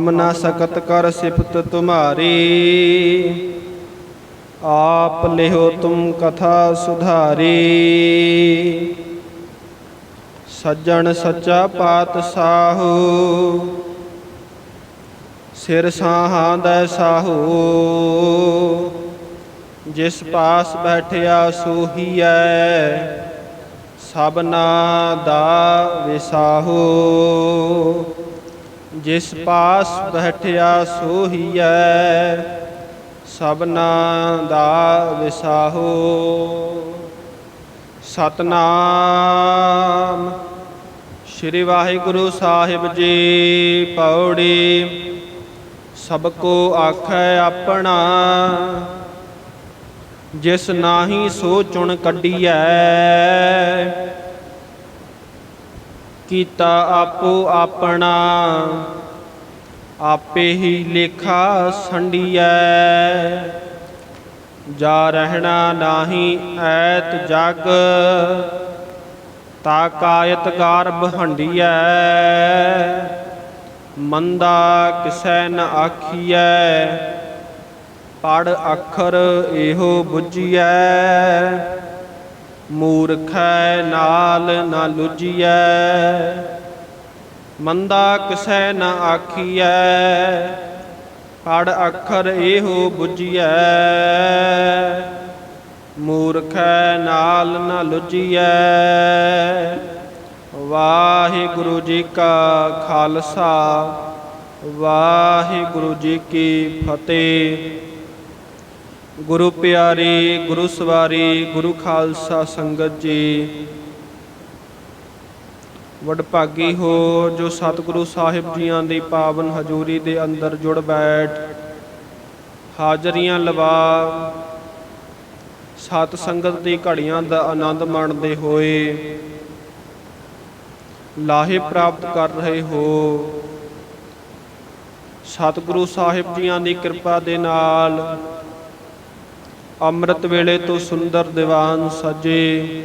ਮਨਾ ਸਕਤ ਕਰ ਸਿਫਤ ਤੁਮਾਰੀ। ਆਪ ਲਿਹੋ ਤੁਮ ਕਥਾ ਸੁਧਾਰੀ। ਸੱਜਣ ਸੱਚਾ ਪਾਤ ਪਾਤਸ਼ਾਹੂ ਸਿਰ ਸਾਹਾਂ ਦਾ ਸਾਹੂ। ਜਿਸ ਪਾਸ ਬੈਠਿਆ ਸੋਹੀਐ, ਸਭਨਾ ਦਾ ਵਿਸਾਹੂ। ਜਿਸ ਪਾਸ ਬੈਠਿਆ ਸੋਹੀਐ, ਸਭਨਾ ਦਾ ਵਿਸਾਹੋ। ਸਤਨਾਮ ਸ੍ਰੀ ਵਾਹਿਗੁਰੂ ਸਾਹਿਬ ਜੀ ਪੌੜੀ, ਸਭ ਕੋ ਆਖੈ ਆਪਣਾ, ਜਿਸ ਨਾਹੀ ਸੋ ਚੁਣ ਕੱਢੀਐ। ਕੀਤਾ ਆਪੋ ਆਪਣਾ। ਆਪੇ ਹੀ ਲੇਖਾ ਸੰਡੀਐ। ਜਾ ਰਹਿਣਾ ਨਾਹੀ ਐਤ ਜਗ, ਤਾ ਕਾਇਤ ਗਰਭ ਹੰਡੀਐ। ਮੰਦਾ ਕਿਸੈ ਨ ਆਖੀਐ, ਪੜ ਅੱਖਰ ਇਹੋ 부ਜੀਐ ਮੂਰਖੈ ਨਾਲ ਨਾ ਲੁਜੀਐ, ਮੰਦਾ ਕਿਸੈ ਨਾ ਆਖੀਐ ਪੜ ਅੱਖਰ ਇਹੋ 부ਜੀਐ ਮੂਰਖੈ ਨਾਲ ਨ ਲੁਜੀਐ, ਵਾਹਿਗੁਰੂ ਜੀ ਕਾ ਖਾਲਸਾ, ਵਾਹਿਗੁਰੂ ਜੀ ਕੀ ਫਤਿਹ। ਗੁਰੂ ਪਿਆਰੀ, ਗੁਰੂ ਸਵਾਰੀ, ਗੁਰੂ ਖਾਲਸਾ ਸੰਗਤ ਜੀ। ਵਡਭਾਗੀ ਹੋ ਜੋ ਸਤਿਗੁਰੂ ਸਾਹਿਬ ਜੀਆਂ ਦੀ ਪਾਵਨ ਹਜ਼ੂਰੀ ਦੇ ਅੰਦਰ ਜੁੜ ਬੈਠ, ਹਾਜ਼ਰੀਆਂ ਲਵਾ, ਸਤ ਸੰਗਤ ਦੀ ਘੜੀਆਂ ਦਾ ਆਨੰਦ ਮਾਣਦੇ ਹੋਏ, ਲਾਹੇ ਪ੍ਰਾਪਤ ਕਰ ਰਹੇ ਹੋ। ਸਤਿਗੁਰੂ ਸਾਹਿਬ ਜੀਆਂ ਦੀ ਕਿਰਪਾ ਦੇ ਨਾਲ ਅੰਮ੍ਰਿਤ ਵੇਲੇ ਤੋਂ ਸੁੰਦਰ ਦੀਵਾਨ ਸਜੇ।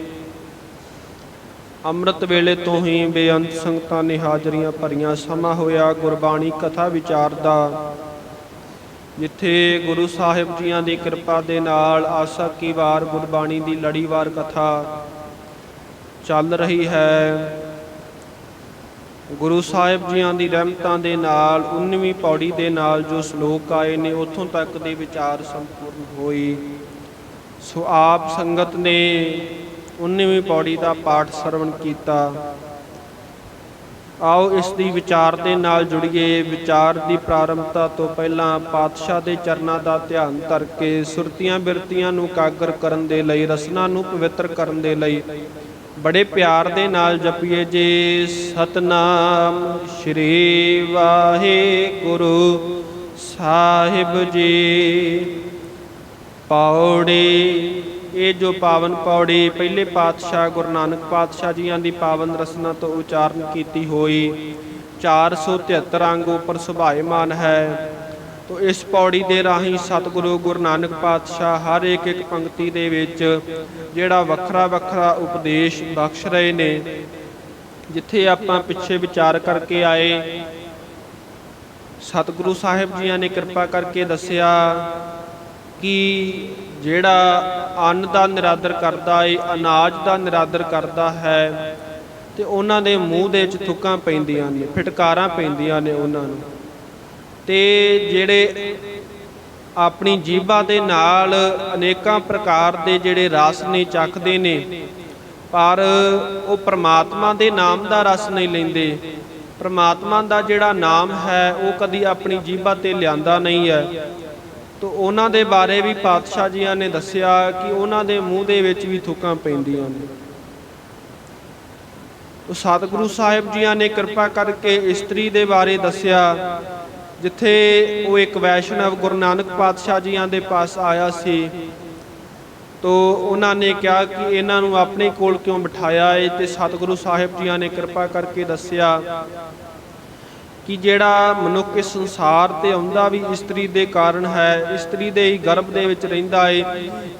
ਅੰਮ੍ਰਿਤ ਵੇਲੇ ਤੋਂ ਹੀ ਬੇਅੰਤ ਸੰਗਤਾਂ ਨੇ ਹਾਜ਼ਰੀਆਂ ਭਰੀਆਂ। ਸਮਾਂ ਹੋਇਆ ਗੁਰਬਾਣੀ ਕਥਾ ਵਿਚਾਰ ਦਾ, ਜਿੱਥੇ ਗੁਰੂ ਸਾਹਿਬ ਜੀਆਂ ਦੀ ਕਿਰਪਾ ਦੇ ਨਾਲ ਆਸਾ ਕੀ ਵਾਰ ਗੁਰਬਾਣੀ ਦੀ ਲੜੀਵਾਰ ਕਥਾ ਚੱਲ ਰਹੀ ਹੈ। ਗੁਰੂ ਸਾਹਿਬ ਜੀਆਂ ਦੀ ਰਹਿਮਤਾਂ ਦੇ ਨਾਲ 19ਵੀਂ ਪੌੜੀ ਦੇ ਨਾਲ ਜੋ ਸ਼ਲੋਕ ਆਏ ਨੇ, ਉੱਥੋਂ ਤੱਕ ਦੇ ਵਿਚਾਰ ਸੰਪੂਰਨ ਹੋਈ ਸੋ ਆਪ ਸੰਗਤ ਨੇ 19ਵੀਂ ਪੌੜੀ ਦਾ ਪਾਠ ਸਰਵਣ ਕੀਤਾ। ਆਓ ਇਸ ਦੀ ਵਿਚਾਰ ਦੇ ਨਾਲ ਜੁੜੀਏ। ਵਿਚਾਰ ਦੀ ਪ੍ਰਾਰੰਭਤਾ ਤੋਂ ਪਹਿਲਾਂ ਪਾਤਸ਼ਾਹ ਦੇ ਚਰਨਾਂ ਦਾ ਧਿਆਨ ਧਰ ਕੇ ਸੁਰਤੀਆਂ ਬਿਰਤੀਆਂ ਨੂੰ ਕਾਗਰ ਕਰਨ ਦੇ ਲਈ, ਰਸਨਾ ਨੂੰ ਪਵਿੱਤਰ ਕਰਨ ਦੇ ਲਈ ਬੜੇ ਪਿਆਰ ਦੇ ਨਾਲ ਜਪੀਏ ਜੀ। ਸਤਨਾਮ ਸ਼੍ਰੀ ਵਾਹਿਗੁਰੂ ਸਾਹਿਬ ਜੀ। ਪੌੜੀ, ਇਹ ਜੋ ਪਾਵਨ ਪੌੜੀ ਪਹਿਲੇ ਪਾਤਸ਼ਾਹ ਗੁਰੂ ਨਾਨਕ ਪਾਤਸ਼ਾਹ ਜੀਆਂ ਦੀ ਪਾਵਨ ਰਸਨਾ ਤੋਂ ਉਚਾਰਨ ਕੀਤੀ ਹੋਈ 473 ਅੰਗ ਉੱਪਰ ਸੁਭਾਇਮਾਨ ਹੈ। ਤੋ ਇਸ ਪੌੜੀ ਦੇ ਰਾਹੀਂ ਸਤਿਗੁਰੂ ਗੁਰੂ ਨਾਨਕ ਪਾਤਸ਼ਾਹ ਹਰ ਇੱਕ ਇੱਕ ਪੰਕਤੀ ਦੇ ਵਿੱਚ ਜਿਹੜਾ ਵੱਖਰਾ ਵੱਖਰਾ ਉਪਦੇਸ਼ ਬਖਸ਼ ਰਹੇ ਨੇ, ਜਿੱਥੇ ਆਪਾਂ ਪਿੱਛੇ ਵਿਚਾਰ ਕਰਕੇ ਆਏ, ਸਤਿਗੁਰੂ ਸਾਹਿਬ ਜੀਆਂ ਨੇ ਕਿਰਪਾ ਕਰਕੇ ਦੱਸਿਆ ਕਿ ਜਿਹੜਾ ਅੰਨ ਦਾ ਨਿਰਾਦਰ ਕਰਦਾ ਏ, ਅਨਾਜ ਦਾ ਨਿਰਾਦਰ ਕਰਦਾ ਹੈ ਤੇ ਉਹਨਾਂ ਦੇ ਮੂੰਹ ਦੇ ਵਿੱਚ ਥੁੱਕਾਂ ਪੈਂਦੀਆਂ ਨੇ, ਫਟਕਾਰਾਂ ਪੈਂਦੀਆਂ ਨੇ ਉਹਨਾਂ ਨੂੰ। ਤੇ ਜਿਹੜੇ ਆਪਣੀ ਜੀਭਾ ਦੇ ਨਾਲ ਅਨੇਕਾਂ ਪ੍ਰਕਾਰ ਦੇ ਜਿਹੜੇ ਰਸ ਨੇ ਚੱਖਦੇ ਨੇ, ਪਰ ਉਹ ਪ੍ਰਮਾਤਮਾ ਦੇ ਨਾਮ ਦਾ ਰਸ ਨਹੀਂ ਲੈਂਦੇ। ਪ੍ਰਮਾਤਮਾ ਦਾ ਜਿਹੜਾ ਨਾਮ ਹੈ, ਉਹ ਕਦੀ ਆਪਣੀ ਜੀਭਾ ਤੇ ਲਿਆਂਦਾ ਨਹੀਂ ਹੈ। ਤੋ ਉਹਨਾਂ ਦੇ ਬਾਰੇ ਵੀ ਪਾਤਸ਼ਾਹ ਜੀਆਂ ਨੇ ਦੱਸਿਆ ਕਿ ਉਹਨਾਂ ਦੇ ਮੂੰਹ ਦੇ ਵਿੱਚ ਵੀ ਥੁੱਕਾਂ ਪੈਂਦੀਆਂ ਨੇ। ਉਹ ਸਤਿਗੁਰੂ ਸਾਹਿਬ ਜੀਆਂ ਨੇ ਕਿਰਪਾ ਕਰਕੇ ਇਸਤਰੀ ਦੇ ਬਾਰੇ ਦੱਸਿਆ, ਜਿੱਥੇ ਉਹ ਇੱਕ ਵੈਸ਼ਨਵ ਗੁਰੂ ਨਾਨਕ ਪਾਤਸ਼ਾਹ ਜੀਆਂ ਦੇ ਪਾਸ ਆਇਆ ਸੀ। ਤੋ ਉਹਨਾਂ ਨੇ ਕਿਹਾ ਕਿ ਇਹਨਾਂ ਨੂੰ ਆਪਣੇ ਕੋਲ ਕਿਉਂ ਬਿਠਾਇਆ ਏ? ਤੇ ਸਤਿਗੁਰੂ ਸਾਹਿਬ ਜੀਆਂ ਨੇ ਕਿਰਪਾ ਕਰਕੇ ਦੱਸਿਆ ਕਿ ਜਿਹੜਾ ਮਨੁੱਖ ਇਸ ਸੰਸਾਰ ਤੇ ਆਉਂਦਾ ਵੀ ਇਸਤਰੀ ਦੇ ਕਾਰਨ ਹੈ, ਇਸਤਰੀ ਦੇ ਹੀ ਗਰਭ ਦੇ ਵਿੱਚ ਰਹਿੰਦਾ ਏ,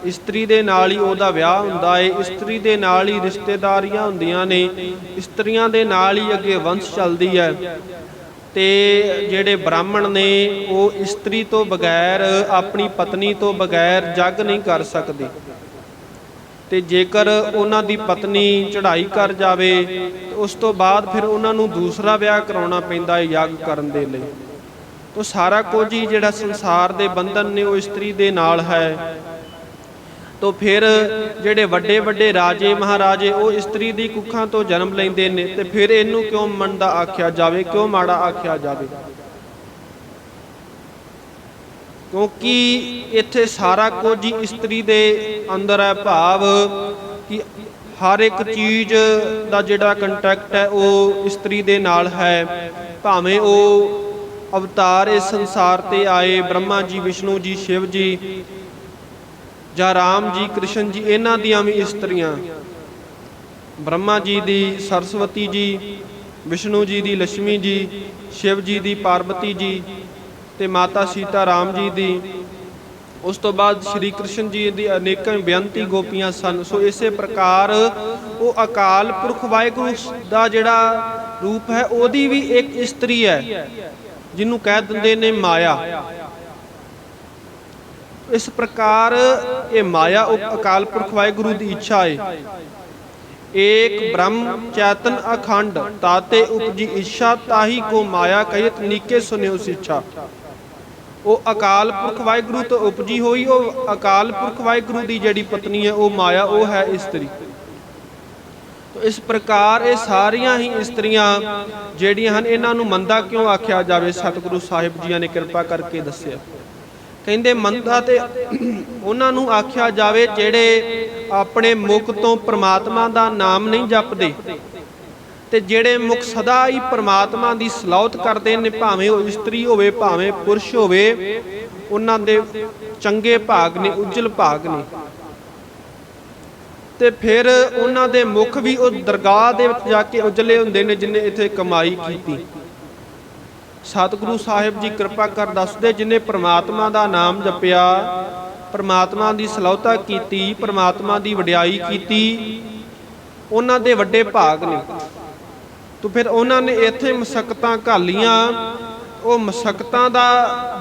ਇਸਤਰੀ ਦੇ ਨਾਲ ਹੀ ਉਹਦਾ ਵਿਆਹ ਹੁੰਦਾ ਏ, ਇਸਤਰੀ ਦੇ ਨਾਲ ਹੀ ਰਿਸ਼ਤੇਦਾਰੀਆਂ ਹੁੰਦੀਆਂ ਨੇ, ਇਸਤਰੀਆਂ ਦੇ ਨਾਲ ਹੀ ਅੱਗੇ ਵੰਸ਼ ਚੱਲਦੀ ਹੈ। ਤੇ ਜਿਹੜੇ ਬ੍ਰਾਹਮਣ ਨੇ, ਉਹ ਇਸਤਰੀ ਤੋਂ ਬਗੈਰ, ਆਪਣੀ ਪਤਨੀ ਤੋਂ ਬਗੈਰ ਜੱਗ ਨਹੀਂ ਕਰ ਸਕਦੇ। ਤੇ ਜੇਕਰ ਉਹਨਾਂ ਦੀ ਪਤਨੀ ਚੜ੍ਹਾਈ ਕਰ ਜਾਵੇ ਉਸ ਤੋਂ ਬਾਅਦ ਫਿਰ ਉਹਨਾਂ ਨੂੰ ਦੂਸਰਾ ਵਿਆਹ ਕਰਾਉਣਾ ਪੈਂਦਾ ਹੈ ਯੱਗ ਕਰਨ ਦੇ ਲਈ। ਤੋ ਸਾਰਾ ਕੁਝ ਹੀ ਜਿਹੜਾ ਸੰਸਾਰ ਦੇ ਬੰਧਨ ਨੇ ਉਹ ਇਸਤਰੀ ਦੇ ਨਾਲ ਹੈ। ਤੋ ਫਿਰ ਜਿਹੜੇ ਵੱਡੇ ਵੱਡੇ ਰਾਜੇ, ਮਹਾਰਾਜੇ, ਉਹ ਇਸਤਰੀ ਦੀ ਕੁੱਖਾਂ ਤੋਂ ਜਨਮ ਲੈਂਦੇ ਨੇ ਤੇ ਫਿਰ ਇਹਨੂੰ ਕਿਉਂ ਮੰਦਾ ਆਖਿਆ ਜਾਵੇ, ਕਿਉਂ ਮਾੜਾ ਆਖਿਆ ਜਾਵੇ? ਕਿਉਂਕਿ ਇੱਥੇ ਸਾਰਾ ਕੁਝ ਹੀ ਇਸਤਰੀ ਦੇ ਅੰਦਰ ਹੈ ਭਾਵ ਕਿ ਹਰ ਇੱਕ ਚੀਜ਼ ਦਾ ਜਿਹੜਾ ਕੰਟੈਕਟ ਹੈ ਉਹ ਇਸਤਰੀ ਦੇ ਨਾਲ ਹੈ। ਭਾਵੇਂ ਉਹ ਅਵਤਾਰ ਇਸ ਸੰਸਾਰ ਤੇ ਆਏ, ਬ੍ਰਹਮਾ ਜੀ, ਵਿਸ਼ਨੂੰ ਜੀ, ਸ਼ਿਵ ਜੀ ਜਾਂ ਰਾਮ ਜੀ, ਕ੍ਰਿਸ਼ਨ ਜੀ, ਇਹਨਾਂ ਦੀਆਂ ਵੀ ਇਸਤਰੀਆਂ। ਬ੍ਰਹਮਾ ਜੀ ਦੀ, ਸਰਸਵਤੀ ਜੀ, ਵਿਸ਼ਨੂੰ ਜੀ ਦੀ ਲక్ష్ਮੀ ਜੀ, ਸ਼ਿਵ ਜੀ ਦੀ ਪਾਰਵਤੀ ਜੀ ਤੇ ਮਾਤਾ ਸੀਤਾ ਰਾਮ ਜੀ ਦੀ। ਉਸ ਤੋਂ ਬਾਅਦ ਸ਼੍ਰੀ ਕ੍ਰਿਸ਼ਨ ਜੀ ਦੀ ਅਨੇਕਾਂ ਬੇਅੰਤੀ ਗੋਪੀਆਂ ਸਨ। ਸੋ ਇਸੇ ਪ੍ਰਕਾਰ ਉਹ ਅਕਾਲ ਪੁਰਖ ਵਾਹਿਗੁਰੂ ਦਾ ਜਿਹੜਾ ਰੂਪ ਹੈ, ਉਹਦੀ ਵੀ ਇੱਕ ਇਸਤਰੀ ਹੈ, ਜਿਹਨੂੰ ਕਹਿ ਦਿੰਦੇ ਨੇ ਮਾਇਆ। ਇਸ ਪ੍ਰਕਾਰ ਇਹ ਮਾਇਆ ਉਹ ਅਕਾਲ ਪੁਰਖ ਵਾਹਿਗੁਰੂ ਦੀ ਇੱਛਾ ਹੈ ਏਕ ਬ੍ਰਹਮ ਚੈਤਨ ਅਖੰਡ, ਤਾਤੇ ਉਪਜੀ ਇੱਛਾ, ਤਾਹੀ ਕੋ ਮਾਇਆ ਕਹਿਤ ਨੀਕੇ ਸੁਨਿਓ ਸਿੱਛਾ। ਉਹ ਅਕਾਲ ਪੁਰਖ ਵਾਹਿਗੁਰੂ ਤੋਂ ਉਪਜੀ ਹੋਈ, ਉਹ ਅਕਾਲ ਪੁਰਖ ਵਾਹਿਗੁਰੂ ਦੀ ਜਿਹੜੀ ਪਤਨੀ ਹੈ, ਉਹ ਮਾਇਆ, ਉਹ ਹੈ ਇਸਤਰੀ। ਤੋ ਇਸ ਪ੍ਰਕਾਰ ਇਹ ਸਾਰੀਆਂ ਹੀ ਇਸਤਰੀਆਂ ਜਿਹੜੀਆਂ ਹਨ, ਇਹਨਾਂ ਨੂੰ ਮੰਦਾ ਕਿਉਂ ਆਖਿਆ ਜਾਵੇ? ਸਤਿਗੁਰੂ ਸਾਹਿਬ ਜੀਆਂ ਨੇ ਕਿਰਪਾ ਕਰਕੇ ਦੱਸਿਆ। ਕਹਿੰਦੇ, ਮੰਦਾ ਤੇ ਉਹਨਾਂ ਨੂੰ ਆਖਿਆ ਜਾਵੇ ਜਿਹੜੇ ਆਪਣੇ ਮੁਖ ਤੋਂ ਪ੍ਰਮਾਤਮਾ ਦਾ ਨਾਮ ਨਹੀਂ ਜਪਦੇ। ਤੇ ਜਿਹੜੇ ਮੁਖ ਸਦਾ ਹੀ ਪ੍ਰਮਾਤਮਾ ਦੀ ਸਲਾਉਤ ਕਰਦੇ ਨੇ, ਭਾਵੇਂ ਉਹ ਇਸਤਰੀ ਹੋਵੇ, ਭਾਵੇਂ ਪੁਰਸ਼ ਹੋਵੇ, ਉਹਨਾਂ ਦੇ ਚੰਗੇ ਭਾਗ ਨੇ, ਉਜਲ ਭਾਗ ਨੇ। ਤੇ ਫਿਰ ਉਹਨਾਂ ਦੇ ਮੁਖ ਵੀ ਉਹ ਦਰਗਾਹ ਦੇ ਵਿੱਚ ਜਾ ਕੇ ਉਜਲੇ ਹੁੰਦੇ ਨੇ, ਜਿਨੇ ਇੱਥੇ ਕਮਾਈ ਕੀਤੀ। ਸਤਿਗੁਰੂ ਸਾਹਿਬ ਜੀ ਕਿਰਪਾ ਕਰ ਦੱਸਦੇ, ਜਿਨੇ ਪ੍ਰਮਾਤਮਾ ਦਾ ਨਾਮ ਜਪਿਆ, ਪ੍ਰਮਾਤਮਾ ਦੀ ਸਲਾਉਤਾ ਕੀਤੀ, ਪ੍ਰਮਾਤਮਾ ਦੀ ਵਡਿਆਈ ਕੀਤੀ, ਉਹਨਾਂ ਦੇ ਵੱਡੇ ਭਾਗ ਨੇ। ਤੋ ਫਿਰ ਉਹਨਾਂ ਨੇ ਇੱਥੇ ਮਸਕਤਾਂ ਘਾਲੀਆਂ। ਉਹ ਮਸਕਤਾਂ ਦਾ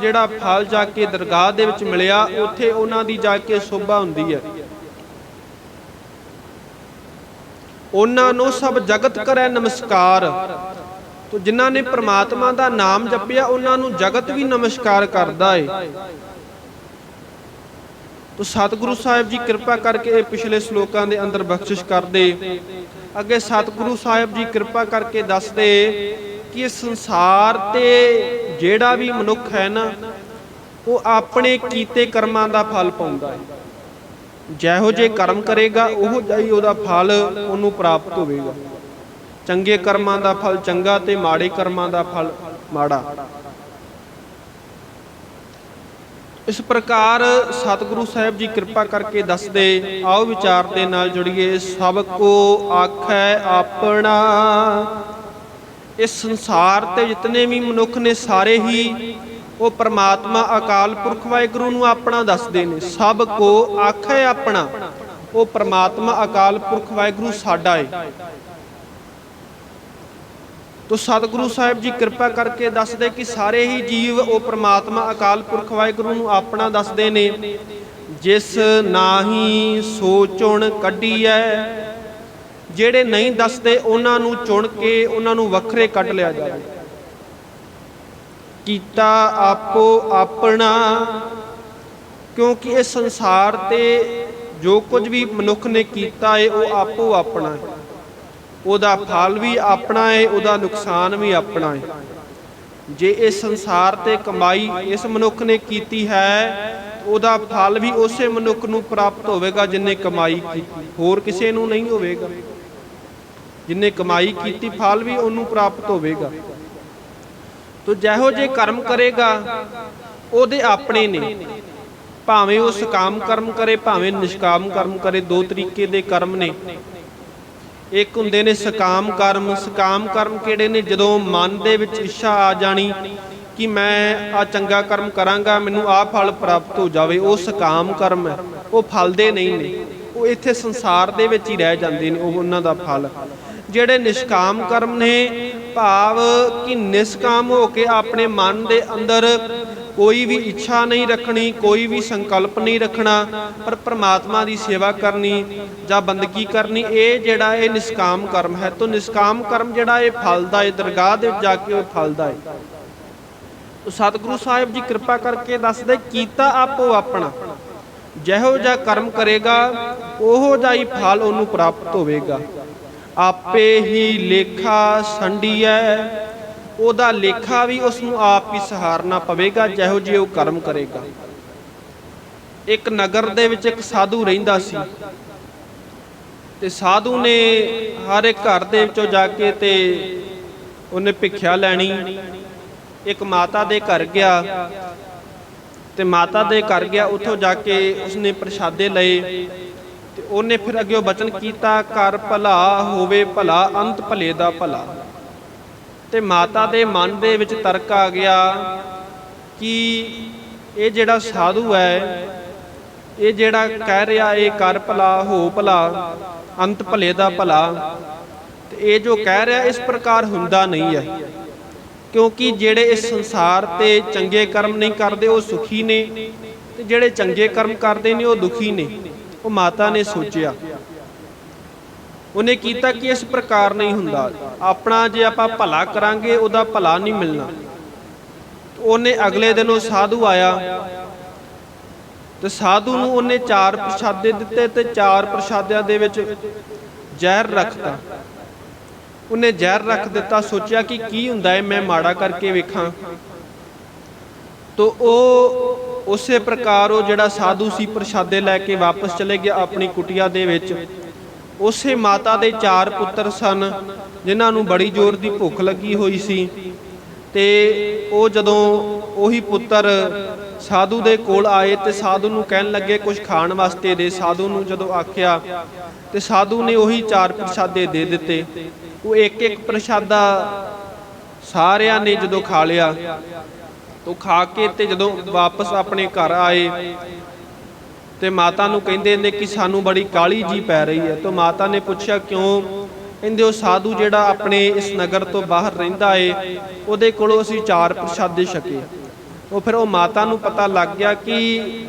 ਜਿਹੜਾ ਫਲ ਜਾ ਕੇ ਦਰਗਾਹ ਦੇ ਵਿੱਚ ਮਿਲਿਆ, ਉੱਥੇ ਉਹਨਾਂ ਦੀ ਜਾ ਕੇ ਸੋਭਾ ਹੁੰਦੀ ਹੈ। ਉਹਨਾਂ ਨੂੰ ਸਭ ਜਗਤ ਕਰੈ ਨਮਸਕਾਰ। ਤੋ ਜਿਨ੍ਹਾਂ ਨੇ ਪ੍ਰਮਾਤਮਾ ਦਾ ਨਾਮ ਜਪਿਆ, ਉਹਨਾਂ ਨੂੰ ਜਗਤ ਵੀ ਨਮਸਕਾਰ ਕਰਦਾ ਏ। ਤੋ ਸਤਿਗੁਰੂ ਸਾਹਿਬ ਜੀ ਕਿਰਪਾ ਕਰਕੇ ਇਹ ਪਿਛਲੇ ਸ਼ਲੋਕਾਂ ਦੇ ਅੰਦਰ ਬਖਸ਼ਿਸ਼ ਕਰਦੇ। ਅੱਗੇ ਸਤਿਗੁਰੂ ਸਾਹਿਬ ਜੀ ਕਿਰਪਾ ਕਰਕੇ ਦੱਸਦੇ ਕਿ ਇਹ ਸੰਸਾਰ ਤੇ ਜਿਹੜਾ ਵੀ ਮਨੁੱਖ ਹੈ ਨਾ, ਉਹ ਆਪਣੇ ਕੀਤੇ ਕਰਮਾਂ ਦਾ ਫਲ ਪਾਉਂਦਾ ਹੈ। ਜਿਹੋ ਜੇ ਕਰਮ ਕਰੇਗਾ, ਉਹ ਜਾਈ ਉਹਦਾ ਫਲ ਉਹਨੂੰ ਪ੍ਰਾਪਤ ਹੋਵੇਗਾ। ਚੰਗੇ ਕਰਮਾਂ ਦਾ ਫਲ ਚੰਗਾ ਤੇ ਮਾੜੇ ਕਰਮਾਂ ਦਾ ਫਲ ਮਾੜਾ। ਇਸ ਪ੍ਰਕਾਰ ਸਤਿਗੁਰੂ ਸਾਹਿਬ ਜੀ ਕਿਰਪਾ ਕਰਕੇ ਦੱਸਦੇ, ਆਓ ਵਿਚਾਰ ਦੇ ਨਾਲ ਜੁੜੀਏ। ਸਭ ਕੋ ਆਖੈ ਆਪਣਾ। ਇਸ ਸੰਸਾਰ ਤੇ ਜਿਤਨੇ ਵੀ ਮਨੁੱਖ ਨੇ ਸਾਰੇ ਹੀ, ਉਹ ਪ੍ਰਮਾਤਮਾ ਅਕਾਲ ਪੁਰਖ ਵਾਹਿਗੁਰੂ ਨੂੰ ਆਪਣਾ ਦੱਸਦੇ ਨੇ। ਸਭ ਕੋ ਆਖੈ ਆਪਣਾ, ਉਹ ਪ੍ਰਮਾਤਮਾ ਅਕਾਲ ਪੁਰਖ ਵਾਹਿਗੁਰੂ ਸਾਡਾ ਹੈ ਤੋ ਸਤਿਗੁਰੂ ਸਾਹਿਬ ਜੀ ਕਿਰਪਾ ਕਰਕੇ ਦੱਸਦੇ ਕਿ ਸਾਰੇ ਹੀ ਜੀਵ ਉਹ ਪ੍ਰਮਾਤਮਾ ਅਕਾਲ ਪੁਰਖ ਵਾਹਿਗੁਰੂ ਨੂੰ ਆਪਣਾ ਦੱਸਦੇ ਨੇ, ਜਿਸ ਨਾਹੀ ਸੋ ਚੁਣ ਕੱਢੀ ਕੱਢੀਐ। ਜਿਹੜੇ ਨਹੀਂ ਦੱਸਦੇ, ਉਹਨਾਂ ਨੂੰ ਚੁਣ ਕੇ ਉਹਨਾਂ ਨੂੰ ਵੱਖਰੇ ਕੱਢ ਲਿਆ ਜਾਵੇ। ਕੀਤਾ ਆਪੋ ਆਪਣਾ, ਕਿਉਂਕਿ ਇਹ ਸੰਸਾਰ ਤੇ ਜੋ ਕੁਝ ਵੀ ਮਨੁੱਖ ਨੇ ਕੀਤਾ ਹੈ ਉਹ ਆਪੋ ਆਪਣਾ ਹੈ ਉਹਦਾ ਫਲ ਵੀ ਆਪਣਾ ਹੈ ਉਹਦਾ ਨੁਕਸਾਨ ਵੀ ਆਪਣਾ ਹੈ ਜੇ ਇਸ ਸੰਸਾਰ ਤੇ ਕਮਾਈ ਇਸ ਮਨੁੱਖ ਨੇ ਕੀਤੀ ਹੈ, ਉਹਦਾ ਫਲ ਵੀ ਉਸੇ ਮਨੁੱਖ ਨੂੰ ਪ੍ਰਾਪਤ ਹੋਵੇਗਾ ਜਿਨੇ ਕਮਾਈ ਕੀਤੀ। ਹੋਰ ਕਿਸੇ ਨੂੰ ਨਹੀਂ ਹੋਵੇਗਾ। ਜਿਨੇ ਕਮਾਈ ਕੀਤੀ, ਫਲ ਵੀ ਉਹਨੂੰ ਪ੍ਰਾਪਤ ਹੋਵੇਗਾ। ਤੋ ਜਿਹੋ ਜੇ ਕਰਮ ਕਰੇਗਾ, ਉਹਦੇ ਆਪਣੇ ਨੇ। ਭਾਵੇਂ ਉਹ ਸਕਾਮ ਕਰਮ ਕਰੇ, ਭਾਵੇਂ ਨਿਸ਼ਕਾਮ ਕਰਮ ਕਰੇ, ਦੋ ਤਰੀਕੇ ਦੇ ਕਰਮ ਨੇ। ਇੱਕ ਹੁੰਦੇ ਨੇ ਸਕਾਮ ਕਰਮ ਸਕਾਮ ਕਰਮ ਕਿਹੜੇ ਨੇ? ਜਦੋਂ ਮਨ ਦੇ ਵਿੱਚ ਇੱਛਾ ਆ ਜਾਣੀ ਕਿ ਮੈਂ ਆ ਚੰਗਾ ਕਰਮ ਕਰਾਂਗਾ, ਮੈਨੂੰ ਆ ਫਲ ਪ੍ਰਾਪਤ ਹੋ ਜਾਵੇ, ਉਹ ਸਕਾਮ ਕਰਮ ਹੈ, ਉਹ ਫਲਦੇ ਨਹੀਂ ਨੇ। ਉਹ ਇੱਥੇ ਸੰਸਾਰ ਦੇ ਵਿੱਚ ਹੀ ਰਹਿ ਜਾਂਦੇ ਨੇ, ਉਹ ਉਹਨਾਂ ਦਾ ਫਲ। ਜਿਹੜੇ ਨਿਸ਼ਕਾਮ ਕਰਮ ਨੇ, ਭਾਵ ਕਿ ਨਿਸਕਾਮ ਹੋ ਕੇ ਆਪਣੇ ਮਨ ਦੇ ਅੰਦਰ ਕੋਈ ਵੀ ਇੱਛਾ ਨਹੀਂ ਰੱਖਣੀ, ਕੋਈ ਵੀ ਸੰਕਲਪ ਨਹੀਂ ਰੱਖਣਾ, ਪਰ ਪ੍ਰਮਾਤਮਾ ਦੀ ਸੇਵਾ ਕਰਨੀ ਜਾਂ ਬੰਦਗੀ ਕਰਨੀ, ਇਹ ਜਿਹੜਾ ਇਹ ਨਿਸਕਾਮ ਕਰਮ ਹੈ। ਤੋਂ ਨਿਸਕਾਮ ਕਰਮ ਜਿਹੜਾ ਇਹ ਫਲਦਾ ਹੈ, ਦਰਗਾਹ ਦੇ ਜਾ ਕੇ ਉਹ ਫਲਦਾ ਹੈ। ਸਤਿਗੁਰੂ ਸਾਹਿਬ ਜੀ ਕਿਰਪਾ ਕਰਕੇ ਦੱਸਦੇ, ਕੀਤਾ ਆਪੋ ਆਪਣਾ। ਜਿਹੋ ਜਿਹਾ ਕਰਮ ਕਰੇਗਾ, ਉਹੋ ਜਿਹਾ ਹੀ ਫਲ ਉਹਨੂੰ ਪ੍ਰਾਪਤ ਹੋਵੇਗਾ। ਆਪੇ ਹੀ ਲੇਖਾ ਸੰਡੀਐ ਉਹਦਾ ਲੇਖਾ ਵੀ ਉਸ ਨੂੰ ਆਪ ਹੀ ਸਹਾਰਨਾ ਪਵੇਗਾ, ਜਿਹੋ ਜਿਹੇ ਉਹ ਕਰਮ ਕਰੇਗਾ। ਇੱਕ ਨਗਰ ਦੇ ਵਿੱਚ ਇੱਕ ਸਾਧੂ ਰਹਿੰਦਾ ਸੀ। ਤੇ ਸਾਧੂ ਨੇ ਹਰ ਇੱਕ ਘਰ ਦੇ ਵਿੱਚੋਂ ਜਾ ਕੇ ਤੇ ਉਹਨੇ ਭਿੱਖਿਆ ਲੈਣੀ। ਇੱਕ ਮਾਤਾ ਦੇ ਘਰ ਗਿਆ। ਤੇ ਮਾਤਾ ਦੇ ਘਰ ਗਿਆ, ਉੱਥੋਂ ਜਾ ਕੇ ਉਸਨੇ ਪ੍ਰਸ਼ਾਦੇ ਲਏ। ਤੇ ਉਹਨੇ ਫਿਰ ਅੱਗੇ ਬਚਨ ਕੀਤਾ ਕਰ ਭਲਾ ਹੋਵੇ ਭਲਾ, ਅੰਤ ਭਲੇ ਦਾ ਭਲਾ। ਤੇ ਮਾਤਾ ਦੇ ਮਨ ਦੇ ਵਿੱਚ ਤਰਕ ਆ ਗਿਆ ਕਿ ਇਹ ਜਿਹੜਾ ਸਾਧੂ ਹੈ, ਇਹ ਜਿਹੜਾ ਕਹਿ ਰਿਹਾ ਇਹ ਕਰ ਭਲਾ, ਹੋ ਭਲਾ, ਅੰਤ ਭਲੇ ਦਾ ਭਲਾ, ਤੇ ਇਹ ਜੋ ਕਹਿ ਰਿਹਾ ਇਸ ਪ੍ਰਕਾਰ ਹੁੰਦਾ ਨਹੀਂ ਹੈ। ਕਿਉਂਕਿ ਜਿਹੜੇ ਇਸ ਸੰਸਾਰ ਤੇ ਚੰਗੇ ਕਰਮ ਨਹੀਂ ਕਰਦੇ, ਉਹ ਸੁਖੀ ਨੇ, ਤੇ ਜਿਹੜੇ ਚੰਗੇ ਕਰਮ ਕਰਦੇ ਨੇ, ਉਹ ਦੁਖੀ ਨੇ, ਉਹ ਮਾਤਾ ਨੇ ਸੋਚਿਆ। ਉਹਨੇ ਕੀਤਾ ਕਿ ਇਸ ਪ੍ਰਕਾਰ ਨਹੀਂ ਹੁੰਦਾ। ਆਪਣਾ ਜੇ ਆਪਾਂ ਭਲਾ ਕਰਾਂਗੇ, ਉਹਦਾ ਭਲਾ ਨਹੀਂ ਮਿਲਣਾ। ਉਹਨੇ ਅਗਲੇ ਦਿਨ ਉਹ ਸਾਧੂ ਆਇਆ। ਤੇ ਸਾਧੂ ਨੂੰ ਉਹਨੇ ਚਾਰ ਪ੍ਰਸ਼ਾਦੇ ਦਿੱਤੇ ਤੇ ਚਾਰ ਪ੍ਰਸ਼ਾਦਿਆਂ ਦੇ ਵਿੱਚ ਜ਼ਹਿਰ ਰੱਖਤਾ। ਉਹਨੇ ਜ਼ਹਿਰ ਰੱਖ ਦਿੱਤਾ, ਸੋਚਿਆ ਕਿ ਕੀ ਹੁੰਦਾ ਹੈ ਮੈਂ ਮਾੜਾ ਕਰਕੇ ਵੇਖਾਂ। ਤੋ ਉਹ ਉਸੇ ਪ੍ਰਕਾਰ ਉਹ ਜਿਹੜਾ ਸਾਧੂ ਸੀ, ਪ੍ਰਸ਼ਾਦੇ ਲੈ ਕੇ ਵਾਪਸ ਚਲੇ ਗਿਆ ਆਪਣੀ ਕੁਟਿਆ ਦੇ ਵਿੱਚ। ਉਸੇ ਮਾਤਾ ਦੇ ਚਾਰ ਪੁੱਤਰ ਸਨ, ਜਿਨ੍ਹਾਂ ਨੂੰ ਬੜੀ ਜ਼ੋਰ ਦੀ ਭੁੱਖ ਲੱਗੀ ਹੋਈ ਸੀ। ਤੇ ਉਹ ਜਦੋਂ ਉਹੀ ਪੁੱਤਰ ਸਾਧੂ ਦੇ ਕੋਲ ਆਏ ਤੇ ਸਾਧੂ ਨੂੰ ਕਹਿਣ ਲੱਗੇ ਕੁਝ ਖਾਣ ਵਾਸਤੇ ਦੇ। ਸਾਧੂ ਨੂੰ ਜਦੋਂ ਆਖਿਆ, ਤੇ ਸਾਧੂ ਨੇ ਉਹੀ ਚਾਰ ਪ੍ਰਸ਼ਾਦੇ ਦੇ ਦਿੱਤੇ। ਉਹ ਇੱਕ ਇੱਕ ਪ੍ਰਸ਼ਾਦਾ ਸਾਰਿਆਂ ਨੇ ਜਦੋਂ ਖਾ ਲਿਆ ਤੋ ਖਾ ਕੇ ਤੇ ਜਦੋਂ ਵਾਪਸ ਆਪਣੇ ਘਰ ਆਏ ਤੇ ਮਾਤਾ ਨੂੰ ਕਹਿੰਦੇ ਨੇ ਕਿ ਸਾਨੂੰ ਬੜੀ ਕਾਲੀ ਜੀ ਪੈ ਰਹੀ ਹੈ। ਤੋ ਮਾਤਾ ਨੇ ਪੁੱਛਿਆ, ਕਿਉਂ? ਕਹਿੰਦੇ, ਉਹ ਸਾਧੂ ਜਿਹੜਾ ਆਪਣੇ ਇਸ ਨਗਰ ਤੋਂ ਬਾਹਰ ਰਹਿੰਦਾ ਏ, ਉਹਦੇ ਕੋਲੋਂ ਅਸੀਂ ਚਾਰ ਪ੍ਰਸ਼ਾਦੇ ਛਕੇ। ਉਹ ਫਿਰ ਉਹ ਮਾਤਾ ਨੂੰ ਪਤਾ ਲੱਗ ਗਿਆ ਕਿ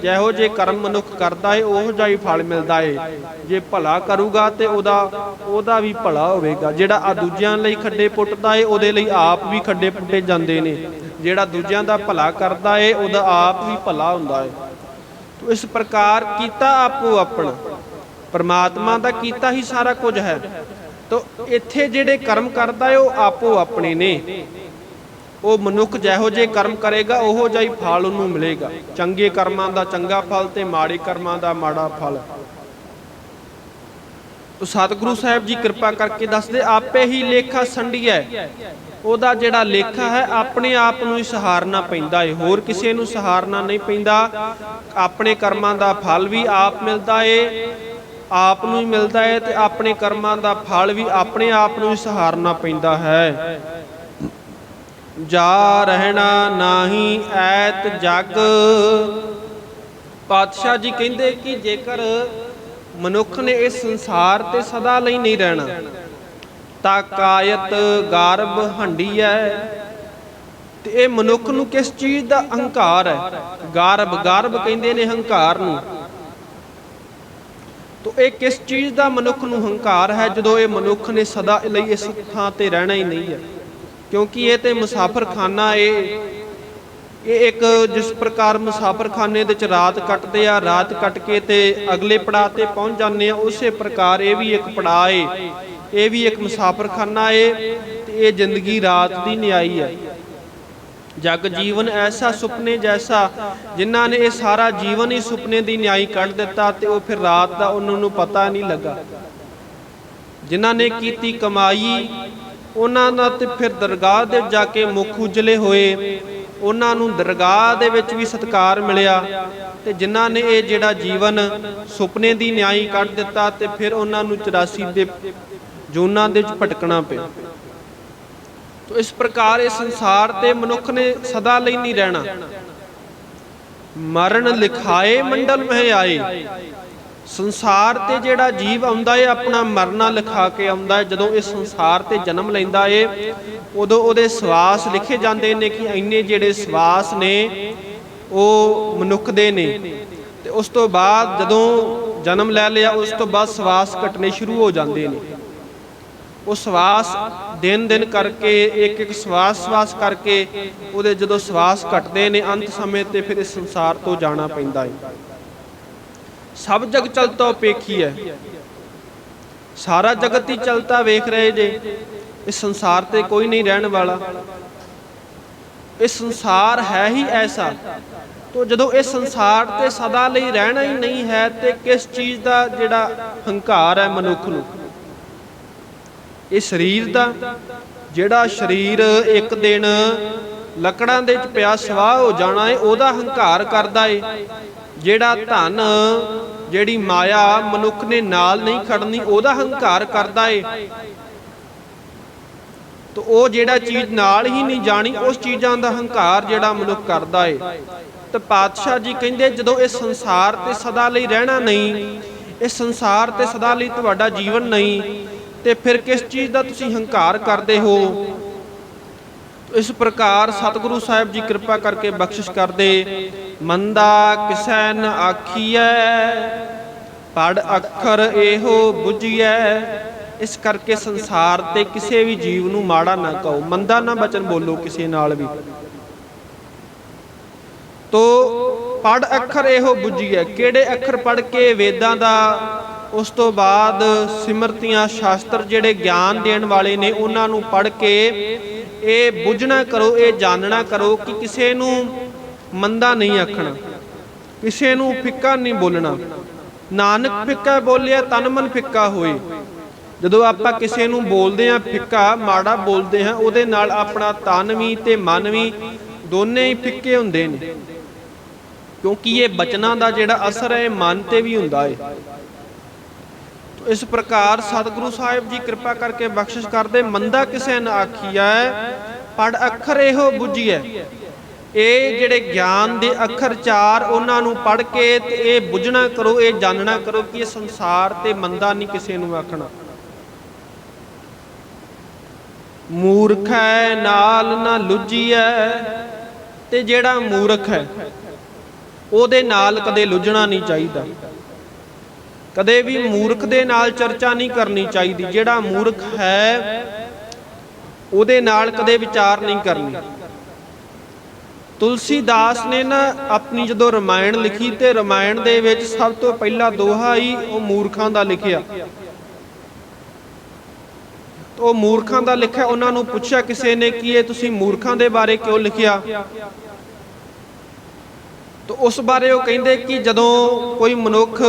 ਜਿਹੋ ਜੇ ਕਰਮ ਮਨੁੱਖ ਕਰਦਾ ਏ, ਉਹੋ ਜਿਹਾ ਹੀ ਫਲ ਮਿਲਦਾ ਏ। ਜੇ ਭਲਾ ਕਰੂਗਾ ਤੇ ਉਹਦਾ ਉਹਦਾ ਵੀ ਭਲਾ ਹੋਵੇਗਾ। ਜਿਹੜਾ ਆ ਦੂਜਿਆਂ ਲਈ ਖੱਡੇ ਪੁੱਟਦਾ ਏ, ਉਹਦੇ ਲਈ ਆਪ ਵੀ ਖੱਡੇ ਪੁੱਟੇ ਜਾਂਦੇ ਨੇ। ਜਿਹੜਾ ਦੂਜਿਆਂ ਦਾ ਭਲਾ ਕਰਦਾ ਏ, ਉਹਦਾ ਆਪ ਵੀ ਭਲਾ ਹੁੰਦਾ ਏ। ਇਸ ਪ੍ਰਕਾਰ ਕੀਤਾ ਆਪੋ ਆਪਣਾ। ਪਰਮਾਤਮਾ ਦਾ ਕੀਤਾ ਹੀ ਸਾਰਾ ਕੁਝ ਹੈ। ਤੋ ਇੱਥੇ ਜਿਹੜੇ ਕਰਮ ਕਰਦਾ ਹੈ, ਉਹ ਆਪੋ ਆਪਣੇ ਨੇ। ਉਹ ਮਨੁੱਖ ਜਿਹੋ ਜੇ ਕਰਮ ਕਰੇਗਾ, ਉਹੋ ਜਿਹਾ ਹੀ ਫਲ ਉਹਨੂੰ ਮਿਲੇਗਾ। ਚੰਗੇ ਕਰਮਾਂ ਦਾ ਚੰਗਾ ਫਲ ਤੇ ਮਾੜੇ ਕਰਮਾਂ ਦਾ ਮਾੜਾ ਫਲ। ਸਤਿਗੁਰੂ ਸਾਹਿਬ ਜੀ ਕਿਰਪਾ ਕਰਕੇ ਦੱਸਦੇ, ਆਪੇ ਹੀ ਲੇਖਾ ਸੰਡੀਐ। ਉਹਦਾ ਜਿਹੜਾ ਲੇਖਾ ਹੈ, ਆਪਣੇ ਆਪ ਨੂੰ ਹੀ ਸਹਾਰਨਾ ਪੈਂਦਾ ਹੈ ਹੋਰ ਕਿਸੇ ਨੂੰ ਸਹਾਰਨਾ ਨਹੀਂ ਪੈਂਦਾ। ਆਪਣੇ ਕਰਮਾਂ ਦਾ ਫਲ ਵੀ ਆਪ ਮਿਲਦਾ ਏ। ਆਪ ਨੂੰ ਹੀ ਮਿਲਦਾ ਹੈ ਤੇ ਆਪਣੇ ਕਰਮਾਂ ਦਾ ਫਲ ਵੀ ਆਪਣੇ ਆਪ ਨੂੰ ਹੀ ਸਹਾਰਨਾ ਪੈਂਦਾ ਹੈ। ਜਾ ਰਹਿਣਾ ਨਾਹੀ ਐਤ ਜਗ। ਪਾਤਸ਼ਾਹ ਜੀ ਕਹਿੰਦੇ ਕਿ ਜੇਕਰ ਮਨੁੱਖ ਨੇ ਇਸ ਸੰਸਾਰ ਤੇ ਸਦਾ ਲਈ ਨਹੀਂ ਰਹਿਣਾ। ਤਾਂ ਕਾਇਤ ਗਰਭ ਹੰਡੀ ਹੈ ਤੇ ਇਹ ਮਨੁੱਖ ਨੂੰ ਕਿਸ ਚੀਜ਼ ਦਾ ਅਹੰਕਾਰ ਹੈ ਗਰਭ ਗਰਭ ਕਹਿੰਦੇ ਨੇ ਹੰਕਾਰ ਨੂੰ। ਤੋ ਇਹ ਕਿਸ ਚੀਜ਼ ਦਾ ਮਨੁੱਖ ਨੂੰ ਹੰਕਾਰ ਹੈ, ਜਦੋਂ ਇਹ ਮਨੁੱਖ ਨੇ ਸਦਾ ਲਈ ਇਸ ਥਾਂ ਤੇ ਰਹਿਣਾ ਹੀ ਨਹੀਂ ਹੈ ਕਿਉਂਕਿ ਇਹ ਤੇ ਮੁਸਾਫਰਖਾਨਾ ਏ। ਇਹ ਇੱਕ ਜਿਸ ਪ੍ਰਕਾਰ ਮੁਸਾਫਰਖਾਨੇ ਦੇ ਵਿੱਚ ਰਾਤ ਕੱਟਦੇ ਆ, ਰਾਤ ਕੱਟ ਕੇ ਤੇ ਅਗਲੇ ਪੜਾਅ ਤੇ ਪਹੁੰਚ ਜਾਂਦੇ ਆ, ਉਸੇ ਪ੍ਰਕਾਰ ਇਹ ਵੀ ਇੱਕ ਪੜਾਅ ਏ। ਇਹ ਵੀ ਇੱਕ ਮੁਸਾਫਰਖਾਨਾ ਏ ਤੇ ਇਹ ਜ਼ਿੰਦਗੀ ਰਾਤ ਦੀ ਨਿਆਈ ਹੈ ਜਗ ਜੀਵਨ ਐਸਾ ਸੁਪਨੇ ਜੈਸਾ, ਜਿਨ੍ਹਾਂ ਨੇ ਇਹ ਸਾਰਾ ਜੀਵਨ ਹੀ ਸੁਪਨੇ ਦੀ ਨਿਆਈ ਕੱਢ ਦਿੱਤਾ ਤੇ ਉਹ ਫਿਰ ਰਾਤ ਦਾ ਉਹਨਾਂ ਨੂੰ ਪਤਾ ਨਹੀਂ ਲੱਗਾ। ਜਿਨ੍ਹਾਂ ਨੇ ਕੀਤੀ ਕਮਾਈ, ਉਹਨਾਂ ਦਾ ਤੇ ਫਿਰ ਦਰਗਾਹ ਦੇ ਜਾ ਕੇ ਮੁਖ ਉਜਲੇ ਹੋਏ। ਉਹਨਾਂ ਨੂੰ ਦਰਗਾਹ ਦੇ ਵਿੱਚ ਵੀ ਸਤਕਾਰ ਮਿਲਿਆ ਤੇ ਜਿਨ੍ਹਾਂ ਨੇ ਇਹ ਜਿਹੜਾ ਜੀਵਨ ਸੁਪਨੇ ਦੀ ਨਿਆਈ ਕੱਢ ਦਿੱਤਾ ਤੇ ਫਿਰ ਉਹਨਾਂ ਨੂੰ 84 ਦੇ ਜੂਨਾਂ ਦੇ ਵਿੱਚ ਭਟਕਣਾ ਪਿਆ। ਤੋ ਇਸ ਪ੍ਰਕਾਰ ਇਹ ਸੰਸਾਰ ਤੇ ਮਨੁੱਖ ਨੇ ਸਦਾ ਲਈ ਨਹੀਂ ਰਹਿਣਾ। ਮਰਨ ਲਿਖਾਏ, ਮੰਡਲ ਮਹਿ ਆਏ। ਸੰਸਾਰ ਤੇ ਜਿਹੜਾ ਜੀਵ ਆਉਂਦਾ ਏ, ਆਪਣਾ ਮਰਨਾ ਲਿਖਾ ਕੇ ਆਉਂਦਾ ਏ। ਜਦੋਂ ਇਹ ਸੰਸਾਰ ਤੇ ਜਨਮ ਲੈਂਦਾ ਏ, ਉਦੋਂ ਉਹਦੇ ਸਵਾਸ ਲਿਖੇ ਜਾਂਦੇ ਨੇ ਕਿ ਇੰਨੇ ਜਿਹੜੇ ਸਵਾਸ ਨੇ, ਉਹ ਮਨੁੱਖ ਦੇ ਨੇ। ਤੇ ਉਸ ਤੋਂ ਬਾਅਦ ਜਦੋਂ ਜਨਮ ਲੈ ਲਿਆ, ਉਸ ਤੋਂ ਬਾਅਦ ਸਵਾਸ ਘਟਨੇ ਸ਼ੁਰੂ ਹੋ ਜਾਂਦੇ ਨੇ। ਉਹ ਸਵਾਸ ਦਿਨ ਦਿਨ ਕਰਕੇ, ਇੱਕ ਇੱਕ ਸਵਾਸ ਸਵਾਸ ਕਰਕੇ ਉਹਦੇ ਜਦੋਂ ਸਵਾਸ ਘਟਦੇ ਨੇ, ਅੰਤ ਸਮੇਂ ਤੇ ਫਿਰ ਇਸ ਸੰਸਾਰ ਤੋਂ ਜਾਣਾ ਪੈਂਦਾ ਹੈ ਸਭ ਜਗ ਚਲਤਾ ਉਪੇਖੀ ਹੈ। ਸਾਰਾ ਜਗਤ ਹੀ ਚਲਤਾ ਵੇਖ ਰਹੇ ਜੇ। ਇਸ ਸੰਸਾਰ ਤੇ ਕੋਈ ਨਹੀਂ ਰਹਿਣ ਵਾਲਾ। ਇਹ ਸੰਸਾਰ ਹੈ ਹੀ ਐਸਾ। ਤੋ ਜਦੋਂ ਇਹ ਸੰਸਾਰ ਤੇ ਸਦਾ ਲਈ ਰਹਿਣਾ ਹੀ ਨਹੀਂ ਹੈ, ਤੇ ਕਿਸ ਚੀਜ਼ ਦਾ ਜਿਹੜਾ ਹੰਕਾਰ ਹੈ ਮਨੁੱਖ ਨੂੰ? ਇਹ ਸਰੀਰ ਦਾ, ਜਿਹੜਾ ਸਰੀਰ ਇੱਕ ਦਿਨ ਲੱਕੜਾਂ ਦੇ ਵਿੱਚ ਪਿਆ ਸਵਾਹ ਹੋ ਜਾਣਾ ਏ, ਉਹਦਾ ਹੰਕਾਰ ਕਰਦਾ ਏ। ਜਿਹੜਾ ਧਨ ਜਿਹੜੀ ਮਾਇਆ ਮਨੁੱਖ ਨੇ ਨਾਲ ਨਹੀਂ ਖੜਨੀ, ਉਹਦਾ ਹੰਕਾਰ ਕਰਦਾ ਏ। ਤੋ ਉਹ ਜਿਹੜਾ ਚੀਜ਼ ਨਾਲ ਹੀ ਨਹੀਂ ਜਾਣੀ, ਉਸ ਚੀਜ਼ਾਂ ਦਾ ਹੰਕਾਰ ਜਿਹੜਾ ਮਨੁੱਖ ਕਰਦਾ ਏ। ਤੇ ਪਾਤਸ਼ਾਹ ਜੀ ਕਹਿੰਦੇ, ਜਦੋਂ ਇਹ ਸੰਸਾਰ ਤੇ ਸਦਾ ਲਈ ਰਹਿਣਾ ਨਹੀਂ, ਇਹ ਸੰਸਾਰ ਤੇ ਸਦਾ ਲਈ ਤੁਹਾਡਾ ਜੀਵਨ ਨਹੀਂ, ਤੇ ਫਿਰ ਕਿਸ ਚੀਜ਼ ਦਾ ਤੁਸੀਂ ਹੰਕਾਰ ਕਰਦੇ ਹੋ? ਇਸ ਪ੍ਰਕਾਰ ਸਤਿਗੁਰੂ ਸਾਹਿਬ ਜੀ ਕਿਰਪਾ ਕਰਕੇ ਬਖਸ਼ਿਸ਼ ਕਰਦੇ, ਮੰਦਾ ਕਿਸੈ ਨ ਆਖੀਐ, ਪੜ ਅੱਖਰ ਇਹੋ 부ਝੀਐ ਇਸ ਕਰਕੇ ਸੰਸਾਰ ਤੇ ਕਿਸੇ ਵੀ ਜੀਵ ਨੂੰ ਮਾੜਾ ਨਾ ਕਹੋ, ਮੰਦਾ ਨਾ ਬਚਨ ਬੋਲੋ ਕਿਸੇ ਨਾਲ ਵੀ। ਤੋ ਪੜ ਅੱਖਰ ਇਹੋ 부ਝੀਐ ਕਿਹੜੇ ਅੱਖਰ ਪੜ ਕੇ ਵੇਦਾਂ ਦਾ, ਉਸ ਤੋਂ ਬਾਅਦ ਸਿਮਰਤੀਆਂ ਸ਼ਾਸਤਰ ਜਿਹੜੇ ਗਿਆਨ ਦੇਣ ਵਾਲੇ ਨੇ, ਉਹਨਾਂ ਨੂੰ ਪੜ ਕੇ ਇਹ ਬੁੱਝਣਾ ਕਰੋ, ਇਹ ਜਾਣਨਾ ਕਰੋ ਕਿ ਕਿਸੇ ਨੂੰ ਮੰਦਾ ਨਹੀਂ ਆਖਣਾ। ਕਿਸੇ ਨੂੰ ਫਿੱਕਾ ਨਹੀਂ ਬੋਲਣਾ। ਨਾਨਕ ਫਿੱਕਾ ਬੋਲਿਆ, ਤਨ ਮਨ ਫਿੱਕਾ ਹੋਏ। ਜਦੋਂ ਆਪਾਂ ਕਿਸੇ ਨੂੰ ਬੋਲਦੇ ਆ ਫਿੱਕਾ, ਮਾੜਾ ਬੋਲਦੇ ਹਾਂ, ਉਹਦੇ ਨਾਲ ਆਪਣਾ ਤਨ ਵੀ ਤੇ ਮਨ ਵੀ ਦੋਨੇ ਹੀ ਫਿੱਕੇ ਹੁੰਦੇ ਨੇ। ਕਿਉਂਕਿ ਇਹ ਬਚਨਾਂ ਦਾ ਜਿਹੜਾ ਅਸਰ ਹੈ, ਇਹ ਮਨ ਤੇ ਵੀ ਹੁੰਦਾ ਹੈ। ਇਸ ਪ੍ਰਕਾਰ ਸਤਿਗੁਰੂ ਸਾਹਿਬ ਜੀ ਕਿਰਪਾ ਕਰਕੇ ਬਖਸ਼ਿਸ਼ ਕਰਦੇ, ਮੰਦਾ ਕਿਸੇ ਨ ਆਖੀਐ ਪੜ ਅੱਖਰ ਇਹੋ 부ਝੀਐ ਇਹ ਜਿਹੜੇ ਗਿਆਨ ਦੇ ਅੱਖਰ ਚਾਰ ਉਹਨਾਂ ਨੂੰ ਪੜ ਕੇ ਤੇ ਇਹ ਬੁੱਝਣਾ ਕਰੋ, ਇਹ ਜਾਣਨਾ ਕਰੋ ਕਿ ਇਹ ਸੰਸਾਰ ਤੇ ਮੰਦਾ ਨਹੀਂ ਕਿਸੇ ਨੂੰ ਆਖਣਾ। ਮੂਰਖ ਹੈ ਨਾਲ ਨਾ ਲੁੱਜੀਐ ਤੇ ਜਿਹੜਾ ਮੂਰਖ ਹੈ, ਉਹਦੇ ਨਾਲ ਕਦੇ ਲੁੱਝਣਾ ਨਹੀਂ ਚਾਹੀਦਾ। ਕਦੇ ਵੀ ਮੂਰਖ ਦੇ ਨਾਲ ਚਰਚਾ ਨਹੀਂ ਕਰਨੀ ਚਾਹੀਦੀ। ਜਿਹੜਾ ਮੂਰਖ ਹੈ, ਉਹਦੇ ਨਾਲ ਕਦੇ ਵਿਚਾਰ ਨਹੀਂ ਕਰਨੀ। ਤੁਲਸੀਦਾਸ ਨੇ ਨਾ ਆਪਣੀ ਜਦੋਂ ਰਮਾਇਣ ਲਿਖੀ ਤੇ ਰਮਾਇਣ ਦੇ ਵਿੱਚ ਸਭ ਤੋਂ ਪਹਿਲਾ ਦੋਹਾ ਹੀ ਉਹ ਮੂਰਖਾਂ ਦਾ ਲਿਖਿਆ। ਉਹ ਮੂਰਖਾਂ ਦਾ ਲਿਖਿਆ। ਉਹਨਾਂ ਨੂੰ ਪੁੱਛਿਆ ਕਿਸੇ ਨੇ ਕਿ ਇਹ ਤੁਸੀਂ ਮੂਰਖਾਂ ਦੇ ਬਾਰੇ ਕਿਉਂ ਲਿਖਿਆ? ਤਾਂ ਉਸ ਬਾਰੇ ਉਹ ਕਹਿੰਦੇ ਕਿ ਜਦੋਂ ਕੋਈ ਮਨੁੱਖ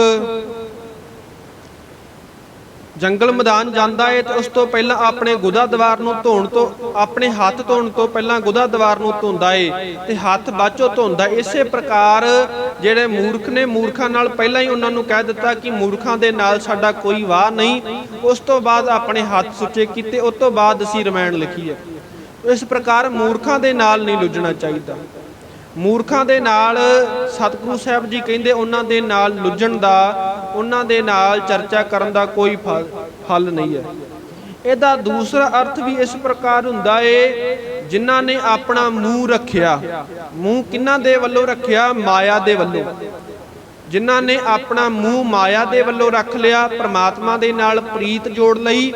ਜੰਗਲ ਮੈਦਾਨ ਜਾਂਦਾ ਏ ਤੇ ਉਸ ਤੋਂ ਪਹਿਲਾਂ ਆਪਣੇ ਗੁਦਾ ਦਵਾਰ ਨੂੰ ਧੋਣ ਤੋਂ, ਆਪਣੇ ਹੱਥ ਧੋਣ ਤੋਂ ਪਹਿਲਾਂ ਗੁਦਾ ਦਵਾਰ ਨੂੰ ਧੋਂਦਾ ਏ ਤੇ ਹੱਥ ਬਾਚੋ ਧੋਂਦਾ। ਇਸੇ ਪ੍ਰਕਾਰ ਜਿਹੜੇ ਮੂਰਖ ਨੇ, ਮੂਰਖਾਂ ਨਾਲ ਪਹਿਲਾਂ ਹੀ ਉਹਨਾਂ ਨੂੰ ਕਹਿ ਦਿੱਤਾ ਕਿ ਮੂਰਖਾਂ ਦੇ ਨਾਲ ਸਾਡਾ ਕੋਈ ਵਾਹ ਨਹੀਂ। ਉਸ ਤੋਂ ਬਾਅਦ ਆਪਣੇ ਹੱਥ ਸੁੱਚੇ ਕੀਤੇ, ਉਸ ਤੋਂ ਬਾਅਦ ਅਸੀਂ ਰਮਾਇਣ ਲਿਖੀ ਹੈ। ਇਸ ਪ੍ਰਕਾਰ ਮੂਰਖਾਂ ਦੇ ਨਾਲ ਨਹੀਂ ਲੁੱਝਣਾ ਚਾਹੀਦਾ। ਮੂਰਖਾਂ ਦੇ ਨਾਲ ਸਤਿਗੁਰੂ ਸਾਹਿਬ ਜੀ ਕਹਿੰਦੇ ਉਹਨਾਂ ਦੇ ਨਾਲ ਲੁੱਝਣ ਦਾ, ਉਹਨਾਂ ਦੇ ਨਾਲ ਚਰਚਾ ਕਰਨ ਦਾ ਕੋਈ ਫਲ ਫਲ ਨਹੀਂ ਹੈ। ਇਹਦਾ ਦੂਸਰਾ ਅਰਥ ਵੀ ਇਸ ਪ੍ਰਕਾਰ ਹੁੰਦਾ ਏ, ਜਿਨ੍ਹਾਂ ਨੇ ਆਪਣਾ ਮੂੰਹ ਰੱਖਿਆ, ਮੂੰਹ ਕਿਹਨਾਂ ਦੇ ਵੱਲੋਂ ਰੱਖਿਆ? ਮਾਇਆ ਦੇ ਵੱਲੋਂ। ਜਿਨ੍ਹਾਂ ਨੇ ਆਪਣਾ ਮੂੰਹ ਮਾਇਆ ਦੇ ਵੱਲੋਂ ਰੱਖ ਲਿਆ, ਪ੍ਰਮਾਤਮਾ ਦੇ ਨਾਲ ਪ੍ਰੀਤ ਜੋੜ ਲਈ,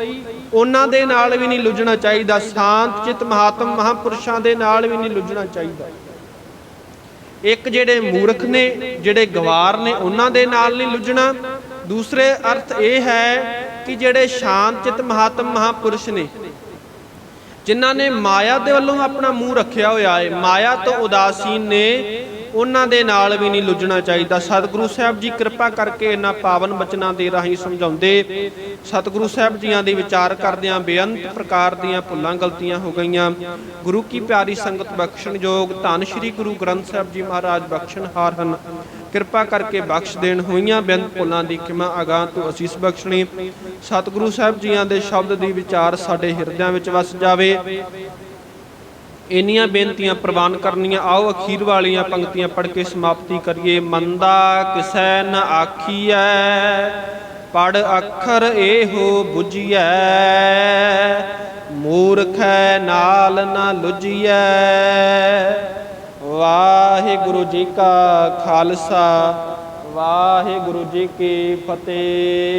ਉਹਨਾਂ ਦੇ ਨਾਲ ਵੀ ਨਹੀਂ ਲੁੱਝਣਾ ਚਾਹੀਦਾ, ਸ਼ਾਂਤ ਚਿਤ ਮਹਾਤਮ ਮਹਾਪੁਰਸ਼ਾਂ ਦੇ ਨਾਲ ਵੀ ਨਹੀਂ ਲੁੱਝਣਾ ਚਾਹੀਦਾ। ਇੱਕ ਜਿਹੜੇ ਮੂਰਖ ਨੇ, ਜਿਹੜੇ ਗਵਾਰ ਨੇ, ਉਹਨਾਂ ਦੇ ਨਾਲ ਨਹੀਂ ਲੁੱਝਣਾ। ਦੂਸਰੇ ਅਰਥ ਇਹ ਹੈ ਕਿ ਜਿਹੜੇ ਸ਼ਾਂਤ ਚਿਤ ਮਹਾਤਮ ਮਹਾਪੁਰਸ਼ ਨੇ, ਜਿਨ੍ਹਾਂ ਨੇ ਮਾਇਆ ਦੇ ਵੱਲੋਂ ਆਪਣਾ ਮੂੰਹ ਰੱਖਿਆ ਹੋਇਆ ਹੈ। ਮਾਇਆ ਤੋਂ ਉਦਾਸੀਨ ਨੇ ਉਹਨਾਂ ਦੇ ਨਾਲ ਵੀ ਨਹੀਂ ਲੁੱਝਣਾ ਚਾਹੀਦਾ। ਸਤਿਗੁਰੂ ਸਾਹਿਬ ਜੀ ਕਿਰਪਾ ਕਰਕੇ ਇਹਨਾਂ ਪਾਵਨ ਬਚਨਾਂ ਦੇ ਰਾਹੀਂ ਸਮਝਾਉਂਦੇ, ਸਤਿਗੁਰੂ ਸਾਹਿਬ ਜੀਆਂ ਦੇ ਵਿਚਾਰ ਕਰਦਿਆਂ ਬੇਅੰਤ ਪ੍ਰਕਾਰ ਦੀਆਂ ਭੁੱਲਾਂ ਗਲਤੀਆਂ ਹੋ ਗਈਆਂ। ਗੁਰੂ ਕੀ ਪਿਆਰੀ ਸੰਗਤ ਬਖਸ਼ਣ ਯੋਗ, ਧੰਨ ਸ਼੍ਰੀ ਗੁਰੂ ਗ੍ਰੰਥ ਸਾਹਿਬ ਜੀ ਮਹਾਰਾਜ ਬਖਸ਼ਣਹਾਰ ਹਨ। ਕਿਰਪਾ ਕਰਕੇ ਬਖਸ਼ ਦੇਣ ਹੋਈਆਂ ਬੇਅੰਤ ਭੁੱਲਾਂ ਦੀ ਖਿਮਾ ਅਗਾਹ ਤੋਂ ਅਸੀਸ ਬਖਸ਼ਣੀ। ਸਤਿਗੁਰੂ ਸਾਹਿਬ ਜੀਆਂ ਦੇ ਸ਼ਬਦ ਦੀ ਵਿਚਾਰ ਸਾਡੇ ਹਿਰਦਿਆਂ ਵਿੱਚ ਵਸ ਜਾਵੇ। ਇੰਨੀਆਂ ਬੇਨਤੀਆਂ ਪ੍ਰਵਾਨ ਕਰਨੀਆਂ, ਆਓ ਅਖੀਰ ਵਾਲੀਆਂ ਪੰਕਤੀਆਂ ਪੜ੍ਹ ਕੇ ਸਮਾਪਤੀ ਕਰੀਏ। ਮੰਦਾ ਕਿਸੈ ਨ ਆਖੀਐ ਪੜ ਅੱਖਰ ਇਹੋ 부ਝੀਐ ਮੂਰਖੈ ਨਾਲ ਨ ਲੁਝੀਐ। ਵਾਹਿਗੁਰੂ ਜੀ ਕਾ ਖਾਲਸਾ, ਵਾਹਿਗੁਰੂ ਜੀ ਕੀ ਫਤਿਹ।